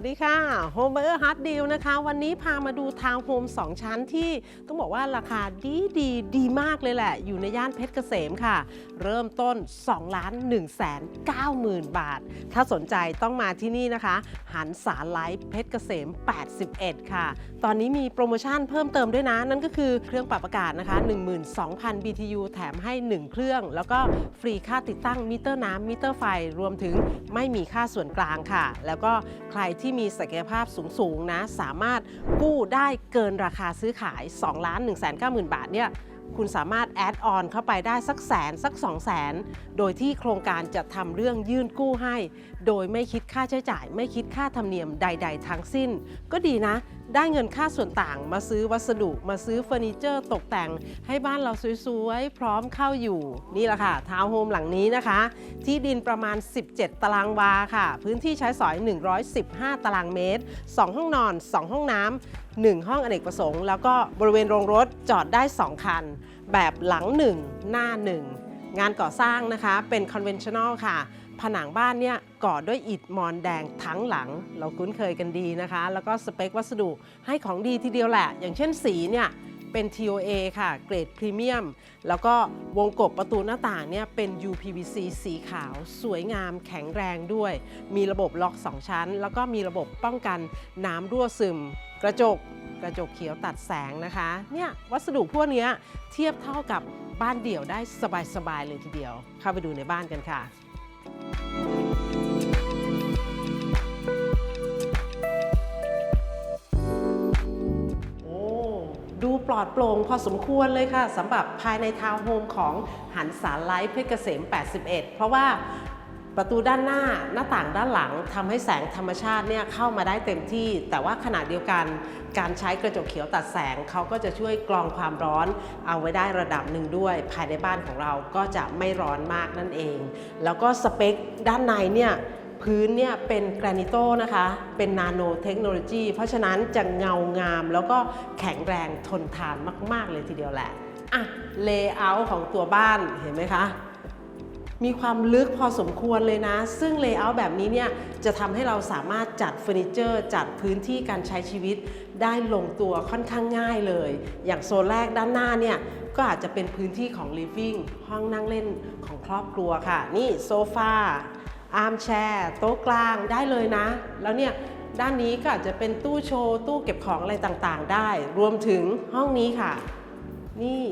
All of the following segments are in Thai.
วัสดีค่ะโฮมเบอร์ฮั d ดีลนะคะ วันนี้พามาดูทาวน์โฮม2 ชั้นที่ต้องบอกว่าราคาดีดีดีมากเลยแหละ อยู่ในย่านเพชรเกษมค่ะ เริ่มต้น 2 ล้าน1แสน9หมื่นบาท ถ้าสนใจต้องมาที่นี่นะคะ หันสาไลฟ์เพชรเกษม 81 ค่ะ ตอนนี้มีโปรโมชั่นเพิ่มเติมด้วยนะ นั่นก็คือเครื่องปรับอากาศนะคะ 12,000 BTU แถมให้ 1 เครื่อง แล้วก็ฟรีค่าติดตั้งมิเตอร์น้ำมิเตอร์ไฟรวมถึงไม่มีค่าส่วนกลางค่ะ แล้วก็ใครที่ที่มีศักยภาพสูงๆนะสามารถกู้ได้เกินราคาซื้อขาย2ล้าน1 9 0 0 0 0 บาทเนี่ย คุณสามารถแอดออนเข้าไปได้สักแสนสัก 2 0 0แสนโดยที่โครงการจะทำเรื่องยื่นกู้ให้ โดยไม่คิดค่าใช้จ่าย ไม่คิดค่าธรรมเนียมใด ๆ ทั้งสิ้น ก็ดีนะ ได้เงินค่าส่วนต่างมาซื้อวัสดุมาซื้อเฟอร์นิเจอร์ตกแต่ง ให้บ้านเราสวยๆ พร้อมเข้าอยู่ นี่แหละค่ะทาวน์โฮมหลังนี้นะคะ ที่ดินประมาณ 17 ตารางวาค่ะ พื้นที่ใช้สอย 115 ตารางเมตร 2 ห้องนอน 2 ห้องน้ำ 1 ห้องอเนกประสงค์ แล้วก็บริเวณโรงรถจอดได้ 2 คัน แบบหลัง 1 หน้า 1 งานก่อสร้างนะคะเป็นคอนเวนชั่นอลค่ะ ผนังบ้านเนี่ยก่อด้วยอิฐมอนแดงทั้งหลัง เราคุ้นเคยกันดีนะคะ แล้วก็สเปควัสดุให้ของดีทีเดียวแหละ อย่างเช่นสีเนี่ย เป็น TOA ค่ะ เกรดพรีเมียม แล้วก็วงกบประตูหน้าต่างเนี่ยเป็น UPVC สีขาว สวยงามแข็งแรงด้วย มีระบบล็อก 2 ชั้น แล้วก็มีระบบป้องกันน้ำรั่วซึม กระจกกระจกเขียวตัดแสงนะคะ เนี่ยวัสดุพวกเนี้เทียบเท่ากับบ้านเดี่ยวได้สบายๆเลยทีเดียว เข้าไปดูในบ้านกันค่ะ ปลอดโปร่งพอสมควรเลยค่ะสำหรับภายในทาวน์โฮมของหันสารไลฟ์เพชรเกษม 81 เพราะว่าประตูด้านหน้าหน้าต่างด้านหลังทำให้แสงธรรมชาติเนี่ยเข้ามาได้เต็มที่ แต่ว่าขณะเดียวกันการใช้กระจกเขียวตัดแสงเขาก็จะช่วยกรองความร้อน เอาไว้ได้ระดับหนึ่งด้วย ภายในบ้านของเราก็จะไม่ร้อนมากนั่นเอง แล้วก็สเปคด้านในเนี่ย พื้นเนี่ยเป็นแกรนิโตนะคะ เป็นนาโนเทคโนโลยีเพราะฉะนั้นจะเงางามแล้วก็แข็งแรงทนทานมาก ๆ เลยทีเดียวแหละ อะ เลเยอร์ของตัวบ้านเห็นไหมคะมีความลึกพอสมควรเลยนะ ซึ่งเลเยอร์แบบนี้เนี่ยจะทำให้เราสามารถจัดเฟอร์นิเจอร์ จัดพื้นที่การใช้ชีวิตได้ลงตัวค่อนข้างง่ายเลย อย่างโซนแรกด้านหน้าเนี่ยก็อาจจะเป็นพื้นที่ของ living ห้องนั่งเล่นของครอบครัวค่ะ นี่โซฟา อาร์มแชร์โต๊ะกลางได้เลยนะ แล้วเนี่ยด้านนี้ก็อาจจะเป็นตู้โชว์ ตู้เก็บของอะไรต่างๆ ได้ รวมถึงห้องนี้ค่ะ นี่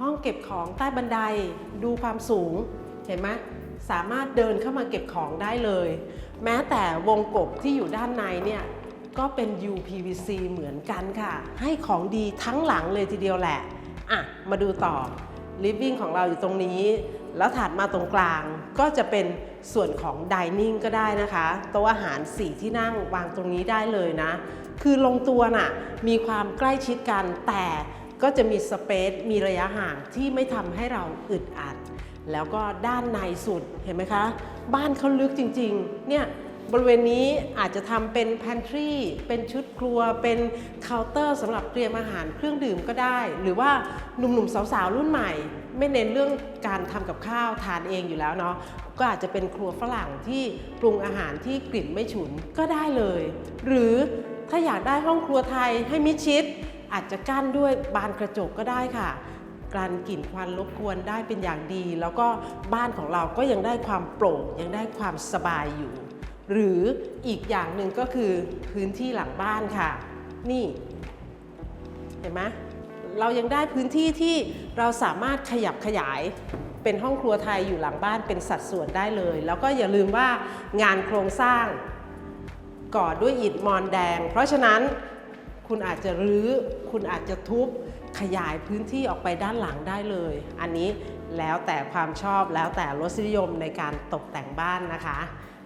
ห้องเก็บของใต้บันไดดูความสูงเห็นไหมสามารถเดินเข้ามาเก็บของได้เลย แม้แต่วงกบที่อยู่ด้านในเนี่ยก็เป็น UPVC เหมือนกันค่ะ ให้ของดีทั้งหลังเลยทีเดียวแหละอะมาดูต่อ living ของเราอยู่ตรงนี้ แล้วถัดมาตรงกลางก็จะเป็น ส่วนของดิเนิ่งก็ได้นะคะโต๊ะอาหาร4ที่นั่งวางตรงนี้ได้เลยนะ คือลงตัวน่ะมีความใกล้ชิดกันแต่ก็จะมีสเปซมีระยะห่างที่ไม่ทำให้เราอึดอัด แล้วก็ด้านในสุดเห็นไหมคะ บ้านเขาลึกจริง ๆ เนี่ย บริเวณนี้อาจจะทำเป็น pantry เป็นชุดครัว เป็นเคาน์เตอร์สำหรับเตรียมอาหารเครื่องดื่มก็ได้ หรือว่าหนุ่มๆ สาวๆ รุ่นใหม่ ไม่เน้นเรื่องการทำกับข้าวทานเองอยู่แล้วเนาะก็อาจจะเป็นครัวฝรั่งที่ปรุงอาหารที่กลิ่นไม่ฉุนก็ได้เลย หรือถ้าอยากได้ห้องครัวไทยให้มิดชิด อาจจะกั้นด้วยบานกระจกก็ได้ค่ะการกลิ่นควันรบกวนได้เป็นอย่างดี แล้วก็บ้านของเราก็ยังได้ความโปร่งยังได้ความสบายอยู่ หรืออีกอย่างหนึ่งก็คือพื้นที่หลังบ้านค่ะ นี่ เห็นไหมเรายังได้พื้นที่ที่เราสามารถขยับขยายเป็นห้องครัวไทยอยู่หลังบ้านเป็นสัดส่วนได้เลย แล้วก็อย่าลืมว่างานโครงสร้างก่อด้วยอิฐมอนแดง เพราะฉะนั้นคุณอาจจะรื้อ คุณอาจจะทุบขยายพื้นที่ออกไปด้านหลังได้เลย อันนี้แล้วแต่ความชอบแล้วแต่รสนิยมในการตกแต่งบ้านนะคะ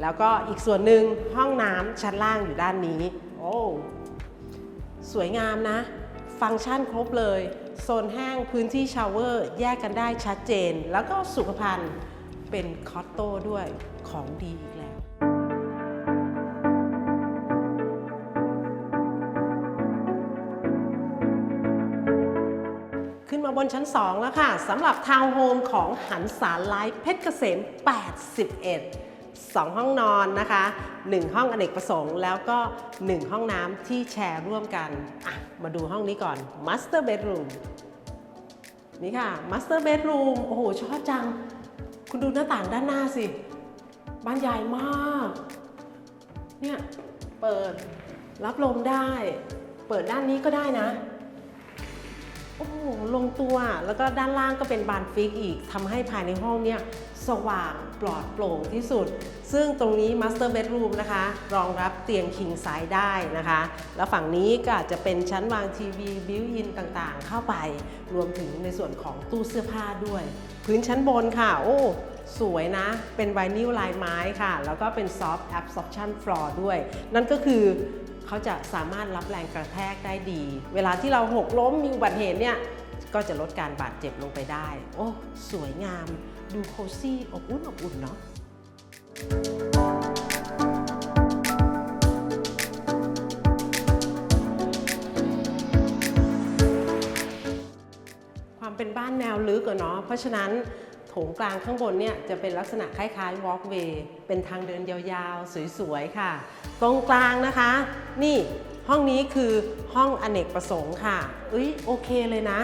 แล้วก็อีกส่วนหนึ่งห้องน้ำชั้นล่างอยู่ด้านนี้ โอ้ สวยงามนะ ฟังก์ชันครบเลย โซนแห้งพื้นที่ชาวเวอร์ แยกกันได้ชัดเจน แล้วก็สุขภัณฑ์เป็นคอตโต้ด้วยของดีอีกแล้ว ขึ้นมาบนชั้น 2 แล้วค่ะสำหรับทาวน์โฮมของหันสารไลฟ์เพชรเกษม 81 2 ห้องนอนนะคะ 1 ห้องอเนกประสงค์ แล้วก็ 1 ห้องน้ำที่แชร์ร่วมกัน มาดูห้องนี้ก่อน Master Bedroom นี่ค่ะ Master Bedroom โอ้โห ชอบจัง คุณดูหน้าต่างด้านหน้าสิ บ้านใหญ่มาก เนี่ย เปิดรับลมได้ เปิดด้านนี้ก็ได้นะ โอ้โหลงตัวแล้วก็ด้านล่างก็เป็นบานฟิกอีกทำให้ภายในห้องเนี่ยสว่างปลอดโปร่งที่สุด ซึ่งตรงนี้ Master Bedroom นะคะ รองรับเตียง King Size ได้นะคะ แล้วฝั่งนี้ก็อาจจะเป็นชั้นวางทีวีบิวอินต่างๆ เข้าไป รวมถึงในส่วนของตู้เสื้อผ้าด้วย พื้นชั้นบนค่ะ โอ้ สวยนะ เป็นไวนิลลายไม้ค่ะ แล้วก็เป็น Soft Absorption Floor ด้วย นั่นก็คือ เขาจะสามารถรับแรงกระแทกได้ดี เวลาที่เราหกล้มมีอุบัติเหตุเนี่ยก็จะลดการบาดเจ็บลงไปได้ โอ้ สวยงาม ดูโคซี่อบอุ่นอบอุ่นเนาะความเป็นบ้านแนวลึกอะเนาะเพราะฉะนั้น ถงกลางข้างบนเนี่ยจะเป็นลักษณะคล้ายๆ walkway เป็นทางเดินยาวๆ สวยๆ ค่ะ ตรงกลางนะคะ นี่ห้องนี้คือห้องอเนกประสงค์ค่ะเอ้ยโอเคเลยนะ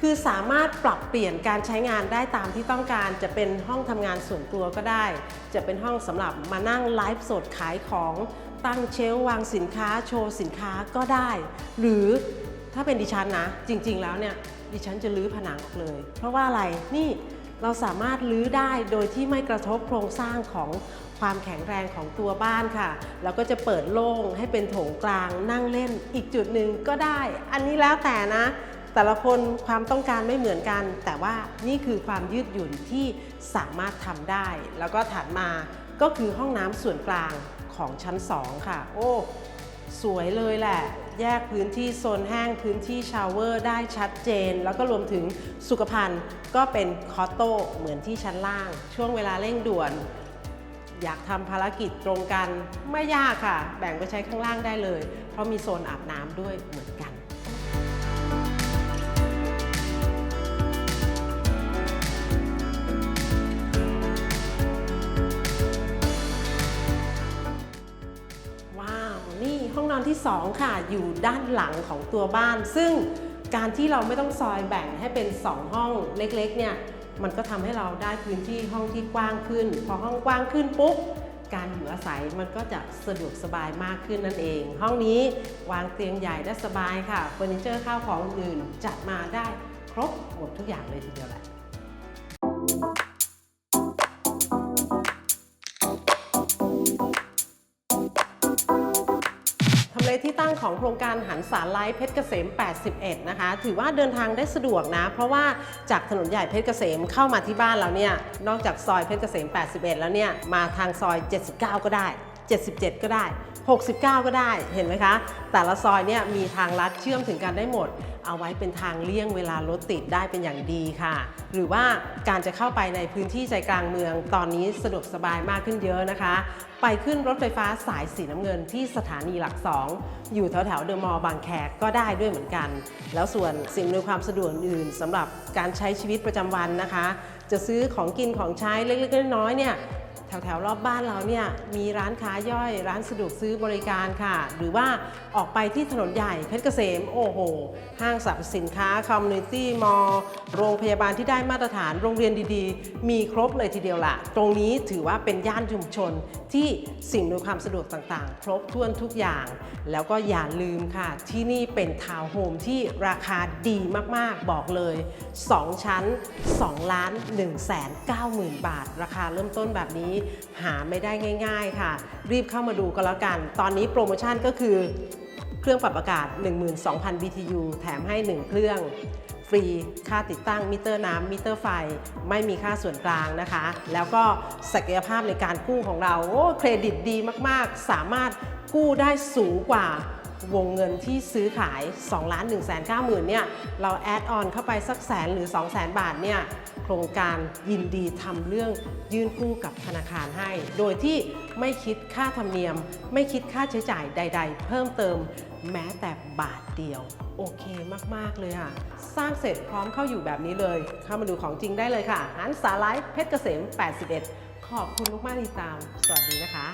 คือสามารถปรับเปลี่ยนการใช้งานได้ตามที่ต้องการ จะเป็นห้องทำงานส่วนตัวก็ได้ จะเป็นห้องสำหรับมานั่งไลฟ์สดขายของตั้งเชลวางสินค้าโชว์สินค้าก็ได้ หรือถ้าเป็นดิฉันนะ จริง ๆ แล้วเนี่ยดิฉันจะรื้อผนังออกเลย เพราะว่าอะไรนี่ เราสามารถรื้อได้โดยที่ไม่กระทบโครงสร้างของความแข็งแรงของตัวบ้านค่ะ แล้วก็จะเปิดโล่งให้เป็นโถงกลางนั่งเล่นอีกจุดหนึ่งก็ได้ อันนี้แล้วแต่นะ แต่ละคนความต้องการไม่เหมือนกัน แต่ว่านี่คือความยืดหยุ่นที่สามารถทำได้ แล้วก็ถัดมาก็คือห้องน้ำส่วนกลางของชั้น 2 ค่ะ โอ้ สวยเลยแหละ แยกพื้นที่โซนแห้งพื้นที่ชาวเวอร์ได้ชัดเจน แล้วก็รวมถึงสุขภัณฑ์ก็เป็นคอโต้เหมือนที่ชั้นล่าง ช่วงเวลาเร่งด่วน อยากทำภารกิจตรงกันไม่ยากค่ะ แบ่งไปใช้ข้างล่างได้เลย เพราะมีโซนอาบน้ำด้วยเหมือนกัน นี่ห้องนที่ 2 ค่ะ อยู่ด้านหลังของตัวบ้าน ซึ่งการที่เราไม่ต้องซอยแบ่งให้เป็น 2 ห้องเล็กๆเนี่ยมันก็ทำให้เราได้พื้นที่ห้องที่กว้างขึ้น พอห้องกว้างขึ้นปุ๊บการอยู่อาศัยมันก็จะสะดวกสบายมากขึ้นนั่นเอง ห้องนี้วางเตียงใหญ่ได้สบายค่ะเฟอร์นิเจอร์ข้าวของอื่นจัดมาได้ครบหมดทุกอย่างเลยทีเดียวแหละ เลที่ตั้งของโครงการหันสารไลฟ์เพชรเกษม 81 นะคะ ถือว่าเดินทางได้สะดวกนะ เพราะว่าจากถนนใหญ่เพชรเกษมเข้ามาที่บ้านเราเนี่ย นอกจากซอยเพชรเกษม 81 แล้วเนี่ย มาทางซอย 79 ก็ได้ 77 ก็ได้ 69 ก็ได้เห็นไหมคะ แต่ละซอยเนี่ยมีทางลัดเชื่อมถึงกันได้หมด เอาไว้เป็นทางเลี่ยงเวลารถติดได้เป็นอย่างดีค่ะ หรือว่าการจะเข้าไปในพื้นที่ใจกลางเมือง ตอนนี้สะดวกสบายมากขึ้นเยอะนะคะ ไปขึ้นรถไฟฟ้าสายสีน้ำเงินที่สถานีหลัก 2 อยู่แถวแถวๆเดอะมอลล์บางแคก็ได้ด้วยเหมือนกัน แล้วส่วนสิ่งอำนวยความสะดวกอื่นสำหรับการใช้ชีวิตประจำวันนะคะ จะซื้อของกินของใช้เล็กๆน้อยๆเนี่ย แถวๆรอบบ้านเราเนี่ยมีร้านค้าย่อยร้านสะดวกซื้อบริการค่ะ หรือว่าออกไปที่ถนนใหญ่เพชรเกษมโอ้โห ห้างสรรพสินค้าคอมมูนิตี้มอลโรงพยาบาลที่ได้มาตรฐานโรงเรียนดีๆ มีครบเลยทีเดียวละตรงนี้ถือว่าเป็นย่านชุมชนที่สิ่งอำนวยความสะดวกต่างๆ ครบถ้วนทุกอย่าง แล้วก็อย่าลืมค่ะ ที่นี่เป็นทาวน์โฮมที่ราคาดีมากๆบอกเลย 2 ชั้น2ล้าน1แสน9หมื่นบาท ราคาเริ่มต้นแบบนี้หาไม่ได้ง่าย ๆ ค่ะ รีบเข้ามาดูกันแล้วกัน ตอนนี้โปรโมชั่นก็คือเครื่องปรับอากาศ 12,000 BTU แถมให้ 1 เครื่อง ฟรีค่าติดตั้งมิเตอร์น้ำมิเตอร์ไฟ ไม่มีค่าส่วนกลางนะคะ แล้วก็ศักยภาพในการกู้ของเรา โอ้เครดิตดีมากๆ สามารถกู้ได้สูงกว่า วงเงินที่ซื้อขาย 2 ล้าน1 9 0 0 0 0เนี่ยเราแอดออนเข้าไปสักแสนหรือ 2 0 0 0 0 0บาทเนี่ยโครงการยินดีทำเรื่องยื่นกู้กับธนาคารให้ โดยที่ไม่คิดค่าธรรมเนียม ไม่คิดค่าใช้จ่ายใด ๆ เพิ่มเติมแม้แต่บาทเดียว โอเคมาก ๆ เลยค่ะ สร้างเสร็จพร้อมเข้าอยู่แบบนี้เลย เข้ามาดูของจริงได้เลยค่ะหันสาไลฟ์เพชรเกษม 81 ขอบคุณมากๆที่ตาม สวัสดีนะคะ